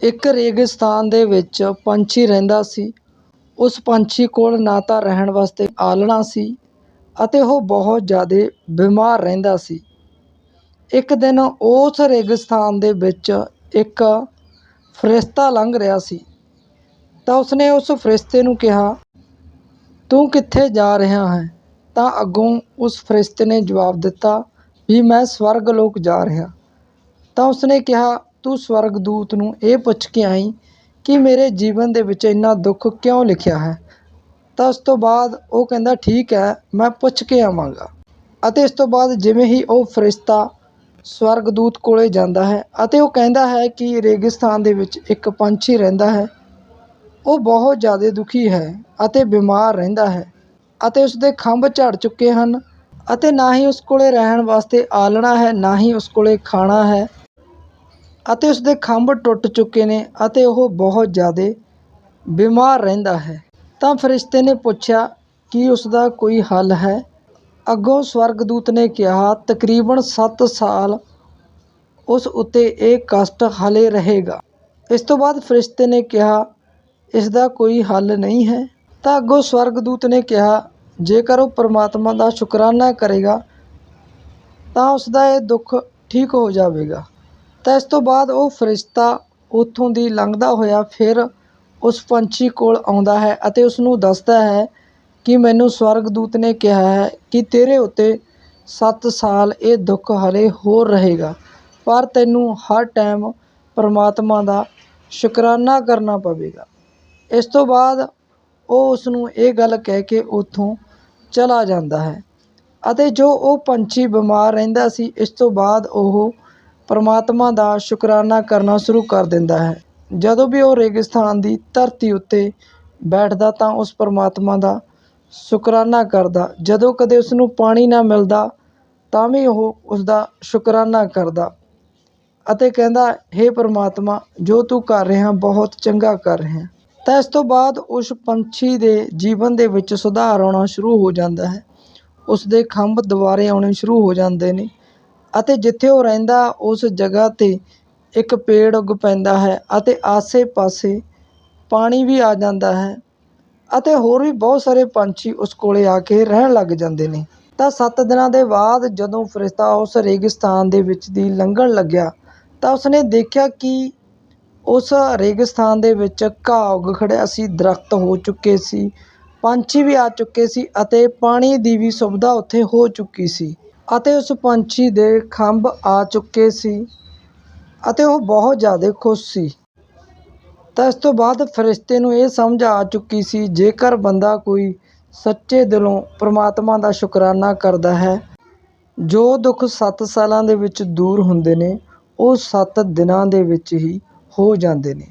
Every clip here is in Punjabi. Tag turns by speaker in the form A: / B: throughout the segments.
A: ਇੱਕ ਰੇਗਿਸਤਾਨ ਦੇ ਵਿੱਚ ਪੰਛੀ ਰਹਿੰਦਾ ਸੀ। ਉਸ ਪੰਛੀ ਕੋਲ ਨਾ ਤਾਂ ਰਹਿਣ ਵਾਸਤੇ ਆਲ੍ਹਣਾ ਸੀ ਅਤੇ ਉਹ ਬਹੁਤ ਜ਼ਿਆਦਾ ਬਿਮਾਰ ਰਹਿੰਦਾ ਸੀ। ਇੱਕ ਦਿਨ ਉਸ ਰੇਗਿਸਤਾਨ ਦੇ ਵਿੱਚ ਇੱਕ ਫਰਿਸ਼ਤਾ ਲੰਘ ਰਿਹਾ ਸੀ। ਤਾਂ ਉਸਨੇ ਉਸ ਫਰਿਸ਼ਤੇ ਨੂੰ ਕਿਹਾ, ਤੂੰ ਕਿੱਥੇ ਜਾ ਰਿਹਾ ਹੈ? ਤਾਂ ਅੱਗੋਂ ਉਸ ਫਰਿਸ਼ਤੇ ਨੇ ਜਵਾਬ ਦਿੱਤਾ, ਵੀ ਮੈਂ ਸਵਰਗ ਲੋਕ ਜਾ ਰਿਹਾ। ਤਾਂ ਉਸਨੇ ਕਿਹਾ ਤੂੰ ਸਵਰਗਦੂਤ ਨੂੰ ਇਹ ਪੁੱਛ ਕੇ ਆਈ ਕਿ ਮੇਰੇ ਜੀਵਨ ਦੇ ਵਿੱਚ ਇੰਨਾ ਦੁੱਖ ਕਿਉਂ ਲਿਖਿਆ ਹੈ? ਤਾਂ ਉਸ ਤੋਂ ਬਾਅਦ ਉਹ ਕਹਿੰਦਾ, ਠੀਕ ਹੈ, ਮੈਂ ਪੁੱਛ ਕੇ ਆਵਾਂਗਾ। ਅਤੇ ਇਸ ਤੋਂ ਬਾਅਦ ਜਿਵੇਂ ਹੀ ਉਹ ਫਰਿਸ਼ਤਾ ਸਵਰਗਦੂਤ ਕੋਲੇ ਜਾਂਦਾ ਹੈ ਅਤੇ ਉਹ ਕਹਿੰਦਾ ਹੈ ਕਿ ਰੇਗਿਸਤਾਨ ਦੇ ਵਿੱਚ ਇੱਕ ਪੰਛੀ ਰਹਿੰਦਾ ਹੈ, ਉਹ ਬਹੁਤ ਜ਼ਿਆਦਾ ਦੁਖੀ ਹੈ ਅਤੇ ਬਿਮਾਰ ਰਹਿੰਦਾ ਹੈ ਅਤੇ ਉਸ ਦੇ ਖੰਭ ਝੜ ਚੁੱਕੇ ਹਨ ਅਤੇ ਨਾ ਹੀ ਉਸ ਕੋਲੇ ਰਹਿਣ ਵਾਸਤੇ ਆਲਣਾ ਹੈ, ਨਾ ਹੀ ਉਸ ਕੋਲੇ ਖਾਣਾ ਹੈ ਅਤੇ ਉਸਦੇ ਖੰਭ ਟੁੱਟ ਚੁੱਕੇ ਨੇ ਅਤੇ ਉਹ ਬਹੁਤ ਜ਼ਿਆਦਾ ਬਿਮਾਰ ਰਹਿੰਦਾ ਹੈ। ਤਾਂ ਫਰਿਸ਼ਤੇ ਨੇ ਪੁੱਛਿਆ, ਕੀ ਉਸਦਾ ਕੋਈ ਹੱਲ ਹੈ? ਅੱਗੋਂ ਸਵਰਗਦੂਤ ਨੇ ਕਿਹਾ, ਤਕਰੀਬਨ 7 ਸਾਲ ਉਸ ਉੱਤੇ ਇਹ ਕਸ਼ਟ ਹਲੇ ਰਹੇਗਾ। ਇਸ ਤੋਂ ਬਾਅਦ ਫਰਿਸ਼ਤੇ ਨੇ ਕਿਹਾ ਇਸ ਦਾ ਕੋਈ ਹੱਲ ਨਹੀਂ ਹੈ। ਤਾਂ ਅੱਗੋਂ ਸਵਰਗਦੂਤ ਨੇ ਕਿਹਾ, ਜੇਕਰ ਉਹ ਪਰਮਾਤਮਾ ਦਾ ਸ਼ੁਕਰਾਨਾ ਕਰੇਗਾ, ਤਾਂ ਉਸ ਦਾ ਇਹ ਦੁੱਖ ਠੀਕ ਹੋ ਜਾਵੇਗਾ। ਤਾਂ ਇਸ ਤੋਂ ਬਾਅਦ ਉਹ ਫਰਿਸ਼ਤਾ ਉੱਥੋਂ ਦੀ ਲੰਘਦਾ ਹੋਇਆ ਫਿਰ ਉਸ ਪੰਛੀ ਕੋਲ ਆਉਂਦਾ ਹੈ ਅਤੇ ਉਸਨੂੰ ਦੱਸਦਾ ਹੈ ਕਿ ਮੈਨੂੰ ਸਵਰਗਦੂਤ ਨੇ ਕਿਹਾ ਹੈ ਕਿ ਤੇਰੇ ਉੱਤੇ ਸੱਤ ਸਾਲ ਇਹ ਦੁੱਖ ਹਲੇ ਹੋਰ ਰਹੇਗਾ, ਪਰ ਤੈਨੂੰ ਹਰ ਟਾਈਮ ਪਰਮਾਤਮਾ ਦਾ ਸ਼ੁਕਰਾਨਾ ਕਰਨਾ ਪਵੇਗਾ। ਇਸ ਤੋਂ ਬਾਅਦ ਉਹ ਉਸ ਨੂੰ ਇਹ ਗੱਲ ਕਹਿ ਕੇ ਉੱਥੋਂ ਚਲਾ ਜਾਂਦਾ ਹੈ ਅਤੇ ਜੋ ਉਹ ਪੰਛੀ ਬਿਮਾਰ ਰਹਿੰਦਾ ਸੀ, ਇਸ ਤੋਂ ਬਾਅਦ ਉਹ ਪਰਮਾਤਮਾ ਦਾ ਸ਼ੁਕਰਾਨਾ ਕਰਨਾ ਸ਼ੁਰੂ ਕਰ ਦਿੰਦਾ ਹੈ। ਜਦੋਂ ਵੀ ਉਹ ਰੇਗਿਸਤਾਨ ਦੀ ਧਰਤੀ ਉੱਤੇ ਬੈਠਦਾ ਤਾਂ ਉਸ ਪਰਮਾਤਮਾ ਦਾ ਸ਼ੁਕਰਾਨਾ ਕਰਦਾ। ਜਦੋਂ ਕਦੇ ਉਸ ਨੂੰ ਪਾਣੀ ਨਾ ਮਿਲਦਾ, ਤਾਂ ਵੀ ਉਹ ਉਸ ਦਾ ਸ਼ੁਕਰਾਨਾ ਕਰਦਾ। ਅਤੇ ਕਹਿੰਦਾ, ਹੇ ਪਰਮਾਤਮਾ, ਜੋ ਤੂੰ ਕਰ ਰਿਹਾ, ਬਹੁਤ ਚੰਗਾ ਕਰ ਰਿਹਾ ਤਾਂ ਇਸ ਤੋਂ ਬਾਅਦ ਉਸ ਪੰਛੀ ਦੇ ਜੀਵਨ ਦੇ ਵਿੱਚ ਸੁਧਾਰ ਆਉਣਾ ਸ਼ੁਰੂ ਹੋ ਜਾਂਦਾ ਹੈ। ਉਸ ਦੇ ਖੰਭ ਦੁਬਾਰੇ ਆਉਣੇ ਸ਼ੁਰੂ ਹੋ ਜਾਂਦੇ ਨੇ। ਅਤੇ ਜਿੱਥੇ ਉਹ ਰਹਿੰਦਾ, ਉਸ ਜਗ੍ਹਾ 'ਤੇ ਇੱਕ ਪੇੜ ਉੱਗ ਪੈਂਦਾ ਹੈ ਅਤੇ ਆਸੇ-ਪਾਸੇ ਪਾਣੀ ਵੀ ਆ ਜਾਂਦਾ ਹੈ ਅਤੇ ਹੋਰ ਵੀ ਬਹੁਤ ਸਾਰੇ ਪੰਛੀ ਉਸ ਕੋਲ ਆ ਕੇ ਰਹਿਣ ਲੱਗ ਜਾਂਦੇ ਨੇ। ਤਾਂ ਸੱਤ ਦਿਨਾਂ ਦੇ ਬਾਅਦ ਜਦੋਂ ਫਰਿਸ਼ਤਾ ਉਸ ਰੇਗਿਸਤਾਨ ਦੇ ਵਿੱਚ ਦੀ ਲੰਘਣ ਲੱਗਿਆ, ਤਾਂ ਉਸਨੇ ਦੇਖਿਆ ਕਿ ਉਸ ਰੇਗਿਸਤਾਨ ਦੇ ਵਿੱਚ ਘਾਹ ਉੱਗ ਖੜਿਆ ਸੀ, ਦਰਖਤ ਹੋ ਚੁੱਕੇ ਸੀ, ਪੰਛੀ ਵੀ ਆ ਚੁੱਕੇ ਸੀ ਅਤੇ ਪਾਣੀ ਦੀ ਵੀ ਸੁਵਿਧਾ ਉੱਥੇ ਹੋ ਚੁੱਕੀ ਸੀ। ਅਤੇ ਉਸ ਪੰਛੀ ਦੇ ਖੰਭ ਆ ਚੁੱਕੇ ਸੀ ਅਤੇ ਉਹ ਬਹੁਤ ਜ਼ਿਆਦਾ ਖੁਸ਼ ਸੀ। ਤਾਂ ਇਸ ਤੋਂ ਬਾਅਦ ਫਰਿਸ਼ਤੇ ਨੂੰ ਇਹ ਸਮਝ ਆ ਚੁੱਕੀ ਸੀ, ਜੇਕਰ ਬੰਦਾ ਕੋਈ ਸੱਚੇ ਦਿਲੋਂ ਪ੍ਰਮਾਤਮਾ ਦਾ ਸ਼ੁਕਰਾਨਾ ਕਰਦਾ ਹੈ, ਜੋ ਦੁੱਖ 7 ਸਾਲਾਂ ਦੇ ਵਿੱਚ ਦੂਰ ਹੁੰਦੇ ਨੇ, ਉਹ 7 ਦਿਨਾਂ ਦੇ ਵਿੱਚ ਹੀ ਹੋ ਜਾਂਦੇ ਨੇ।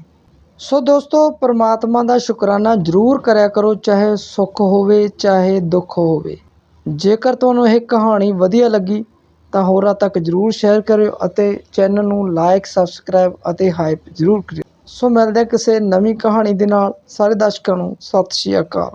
A: ਸੋ ਦੋਸਤੋ, ਪ੍ਰਮਾਤਮਾ ਦਾ ਸ਼ੁਕਰਾਨਾ ਜ਼ਰੂਰ ਕਰਿਆ ਕਰੋ, ਚਾਹੇ ਸੁੱਖ ਹੋਵੇ, ਚਾਹੇ ਦੁੱਖ ਹੋਵੇ। ਜੇਕਰ ਤੁਹਾਨੂੰ ਇਹ ਕਹਾਣੀ ਵਧੀਆ ਲੱਗੀ, ਤਾਂ ਹੋਰਾਂ ਤੱਕ ਜ਼ਰੂਰ ਸ਼ੇਅਰ ਕਰਿਓ ਅਤੇ ਚੈਨਲ ਨੂੰ ਲਾਈਕ ਸਬਸਕ੍ਰਾਈਬ ਅਤੇ ਹਾਈਪ ਜ਼ਰੂਰ ਕਰਿਓ। ਸੋ ਮਿਲਦੇ ਕਿਸੇ ਨਵੀਂ ਕਹਾਣੀ ਦੇ ਨਾਲ। ਸਾਰੇ ਦਰਸ਼ਕਾਂ ਨੂੰ ਸਤਿ ਸ਼੍ਰੀ ਅਕਾਲ।